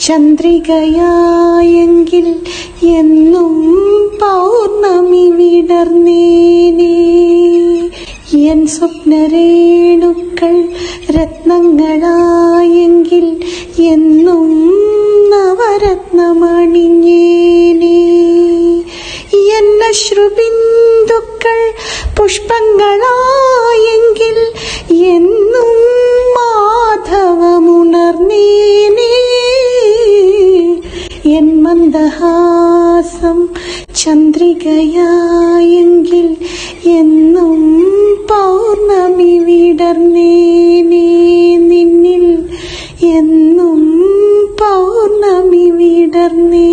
ചന്ദ്രികയായെങ്കിൽ എന്നും പൗർണമി വിടർന്നേനേ എൻ സ്വപ്നരേണുക്കൾ രത്നങ്ങളായെങ്കിൽ എന്നും നവരത്നമണിഞ്ഞേനേ. എന്ന ശ്രുബിന്ദുക്കൾ പുഷ്പങ്ങളായെങ്കിൽ എന്നും മന്ദഹാസം ചന്ദ്രികയായെങ്കിൽ എന്നും പൗർണമി വിടർന്നേനെ നിന്നിൽ. എന്നും പൗർണമി വിടർന്നേ